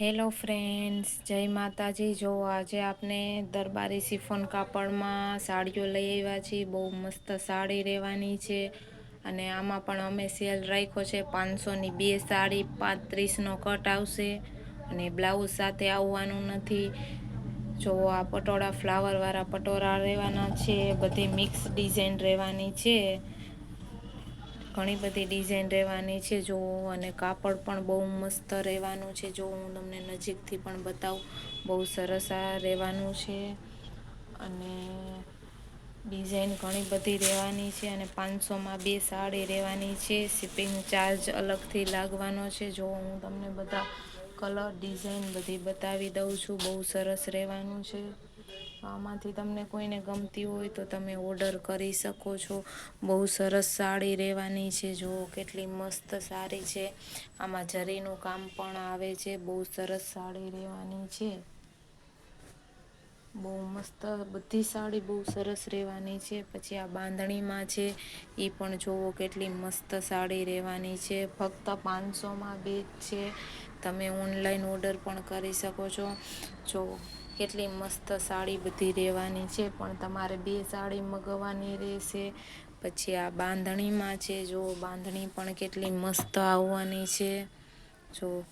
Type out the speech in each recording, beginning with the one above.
Hello friends જય માતાજી. જો આજે આપણે દરબારી સિફોન કાપડમાં સાડીઓ લઈ આવ્યા છીએ. બહુ મસ્ત સાડી રહેવાની છે. અને આમાં પણ અમે સેલ રાખ્યો છે. પાંચસોની બે સાડી, પાંત્રીસનો કટ આવશે. અને બ્લાઉઝ સાથે આવવાનું નથી. જો આ પટોળા ફ્લાવરવાળા પટોળા રહેવાના છે. બધી મિક્સ ડિઝાઇન રહેવાની છે. ઘણી બધી ડિઝાઇન રહેવાની છે જો અને કાપડ પણ બહુ મસ્ત રહેવાનું છે. જો હું તમને નજીકથી પણ બતાવું, બહુ સરસ આ રહેવાનું છે. અને ડિઝાઇન ઘણી બધી રહેવાની છે અને પાંચસોમાં બે સાડી રહેવાની છે. શિપિંગ ચાર્જ અલગથી લાગવાનો છે. જો હું તમને બધા કલર ડિઝાઇન બધી બતાવી દઉં છું, બહુ સરસ રહેવાનું છે. આમાંથી તમને કોઈને ગમતી હોય તો તમે ઓર્ડર કરી શકો છો. બહુ સરસ સાડી રહેવાની છે. જુઓ કેટલી મસ્ત સાડી છે. આમાં જરીનું કામ પણ આવે છે. બહુ સરસ સાડી રહેવાની છે. બહુ મસ્ત બધી સાડી બહુ સરસ રહેવાની છે. પછી આ બાંધણીમાં છે. એ પણ જોવો કેટલી મસ્ત સાડી રહેવાની છે. ફક્ત પાંચસોમાં બે છે. તમે ઓનલાઈન ઓર્ડર પણ કરી શકો છો. જો કેટલી મસ્ત સાડી બધી રહેવાની છે, પણ તમારે બે સાડી મગાવવાની રહેશે. પછી આ બાંધણીમાં છે, જો બાંધણી પણ કેટલી મસ્ત આવવાની છે. જો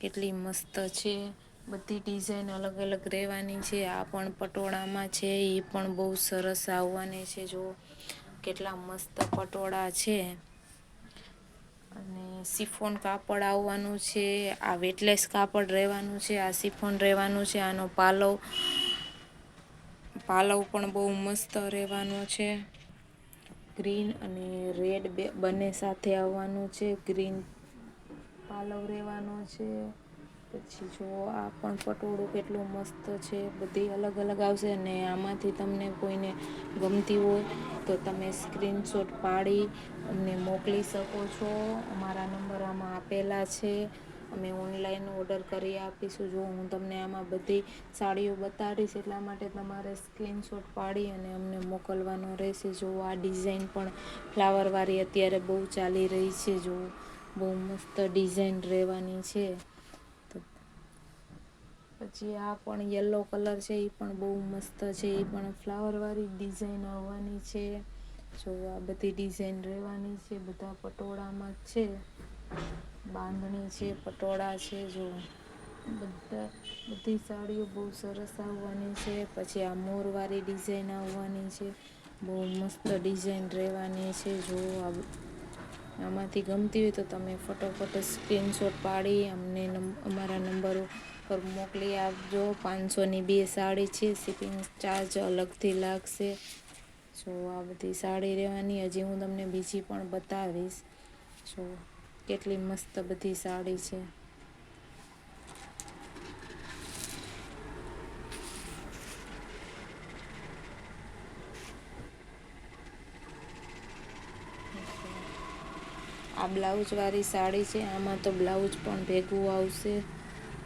કેટલી મસ્ત છે, બધી ડિઝાઇન અલગ અલગ રહેવાની છે. આ પણ પટોળામાં છે એ પણ બહુ સરસ આવવાની છે. જો કેટલા મસ્ત પટોળા છે. અને સિફોન કાપડ આવવાનું છે, આ વેટલેસ કાપડ રહેવાનું છે, આ સિફોન રહેવાનું છે, આનો પાલવ પાલવ પણ બહુ મસ્ત રહેવાનો છે. ગ્રીન અને રેડ બે બંને સાથે આવવાનું છે, ગ્રીન પાલવ રહેવાનો છે. પછી જો આ પણ પટોળું કેટલું મસ્ત છે, બધી અલગ અલગ આવશે અને આમાંથી તમને કોઈને ગમતી હોય તો તમે સ્ક્રીનશોટ પાડી અમને મોકલી શકો છો. અમારા નંબર આમાં આપેલા છે. અમે ઓનલાઈન ઓર્ડર કરી આપીશું. જો હું તમને આમાં બધી સાડીઓ બતાડીશ એટલા માટે તમારે સ્ક્રીનશોટ પાડી અને અમને મોકલવાનો રહેશે. જો આ ડિઝાઇન પણ ફ્લાવરવાળી અત્યારે બહુ ચાલી રહી છે. જો બહુ મસ્ત ડિઝાઇન રહેવાની છે. પછી આ પણ યલો કલર છે એ પણ બહુ મસ્ત છે એ પણ ફ્લાવરવાળી ડિઝાઇન આવવાની છે. જો આ બધી ડિઝાઇન રહેવાની છે, બધા પટોળામાં છે. બાંધણી છે, પટોળા છે, જો બધા બધી સાડીઓ બહુ સરસ આવવાની છે. પછી આ મોરવાળી ડિઝાઇન આવવાની છે. બહુ મસ્ત ડિઝાઇન રહેવાની છે, જો આમાંથી ગમતી હોય તો તમે ફટોફટ સ્ક્રીનશોટ પાડી અમને અમારા નંબર પર મોકલી આપજો. પાંચસોની બે સાડી છે શિપિંગ ચાર્જ અલગથી લાગશે. સો, આ બધી સાડી રહેવાની. હજી હું તમને બીજી પણ બતાવીશ. સો, કેટલી મસ્ત બધી સાડી છે. આ બ્લાઉઝવાળી સાડી છે, આમાં તો બ્લાઉઝ પણ ભેગું આવશે.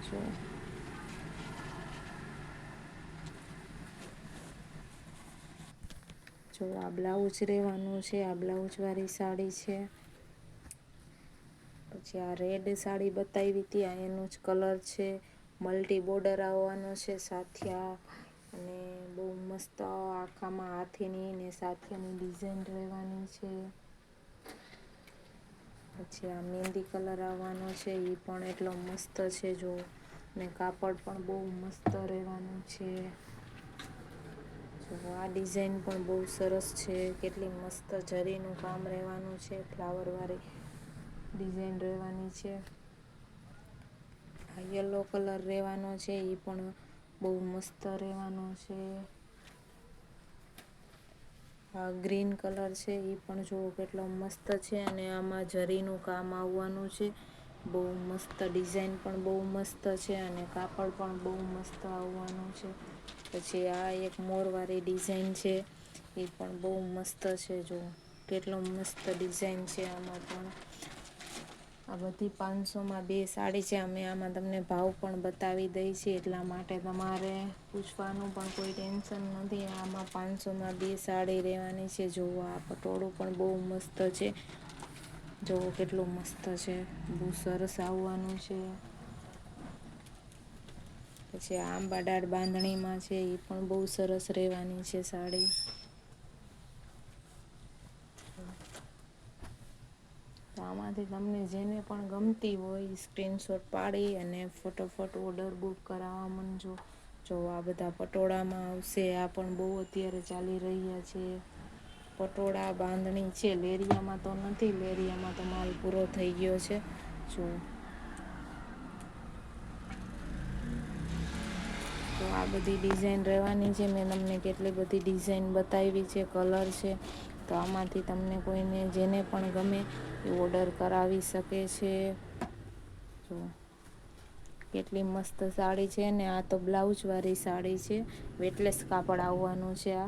જો. જો આ બ્લાઉઝ રહેવાનું છે, આ બ્લાઉઝવાળી સાડી છે. પછી આ રેડ સાડી બતાવી હતી, આ એનો જ કલર છે. મલ્ટી બોર્ડર આવવાનો છે સાથિયા. અને બહુ મસ્ત આખામાં હાથીની ને સાથિયાની ડિઝાઇન રહેવાની છે. પછી આ મહેંદી કલર આવવાનો છે એ પણ એટલો મસ્ત છે. જો, ને કાપડ પણ બહુ મસ્ત રહેવાનું છે. જો, આ ડિઝાઇન પણ બહુ સરસ છે. કેટલી મસ્ત જરીનું કામ રહેવાનું છે. ફ્લાવરવાળી ડિઝાઇન રહેવાની છે. આ યલો કલર રહેવાનો છે. એ પણ બહુ મસ્ત રહેવાનો છે. ગ્રીન કલર છે એ પણ જુઓ કેટલો મસ્ત છે અને આમાં જરીનું કામ આવવાનું છે. બહુ મસ્ત ડિઝાઇન પણ બહુ મસ્ત છે અને કાપડ પણ બહુ મસ્ત આવવાનું છે. પછી આ એક મોરવાળી ડિઝાઇન છે એ પણ બહુ મસ્ત છે જો કેટલો મસ્ત ડિઝાઇન છે આમાં પણ. આ બધી પાંચસોમાં બે સાડી છે. અમે આમાં તમને ભાવ પણ બતાવી દઈ છીએ એટલા માટે તમારે પૂછવાનું પણ કોઈ ટેન્શન નથી. આમાં પાંચસોમાં બે સાડી રહેવાની છે. જુઓ આ પટોળું પણ બહુ મસ્ત છે. જોવો કેટલું મસ્ત છે. બહુ સરસ આવવાનું છે. પછી આ આંબા ડાળ બાંધણીમાં છે. એ પણ બહુ સરસ રહેવાની છે સાડી. તો આમાંથી તમને જેને પણ ગમતી હોય સ્ક્રીનશોટ પાડી અને ફટોફટ ઓર્ડર બુક કરાવવા માંડજો. જો આ બધા પટોળામાં આવશે, આ પણ બહુ અત્યારે ચાલી રહ્યા છે. પટોળા, બાંધણી છે, લેરિયામાં તો નથી, લેરિયામાં તો માલ પૂરો થઈ ગયો છે. જો. તો આ બધી ડિઝાઇન રહેવાની છે. મેં તમને કેટલી બધી ડિઝાઇન બતાવી છે કલર છે. તો આમાંથી તમને કોઈને જેને પણ ગમે એ ઓર્ડર કરાવી શકે છે. જો, કેટલી મસ્ત સાડી છે ને, આ તો બ્લાઉઝવાળી સાડી છે. વેટલેસ કાપડ આવવાનું છે આ.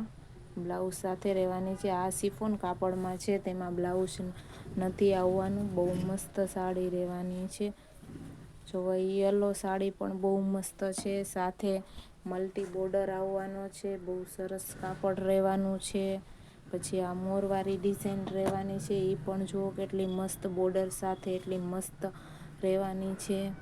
બ્લાઉઝ સાથે રહેવાની છે. આ સિફોન કાપડમાં છે, તેમાં બ્લાઉઝ નથી આવવાનું. બહુ મસ્ત સાડી રહેવાની છે. જો યલો સાડી પણ બહુ મસ્ત છે. સાથે મલ્ટી બોર્ડર આવવાનો છે. બહુ સરસ કાપડ રહેવાનું છે. પછી આ મોરવાળી ડિઝાઇન રહેવાની છે એ પણ જુઓ કેટલી મસ્ત બોર્ડર સાથે એટલી મસ્ત રહેવાની છે.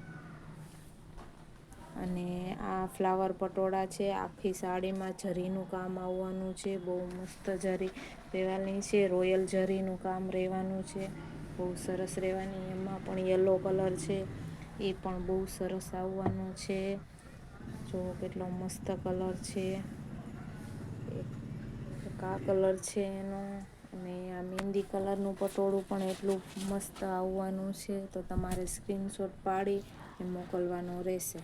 અને આ ફ્લાવર પટોળા છે, આખી સાડીમાં જરીનું કામ આવવાનું છે, બહુ મસ્ત જરી રહેવાની છે રોયલ જરીનું કામ રહેવાનું છે, બહુ સરસ રહેવાની, એમાં પણ યલો કલર છે એ પણ બહુ સરસ આવવાનું છે. જો કેટલો મસ્ત કલર છે. કા કલર છે એનો. અને આ મહેંદી કલરનું પટોળું પણ એટલું મસ્ત આવવાનું છે. તો તમારે સ્ક્રીનશોટ પાડી મોકલવાનો રહેશે.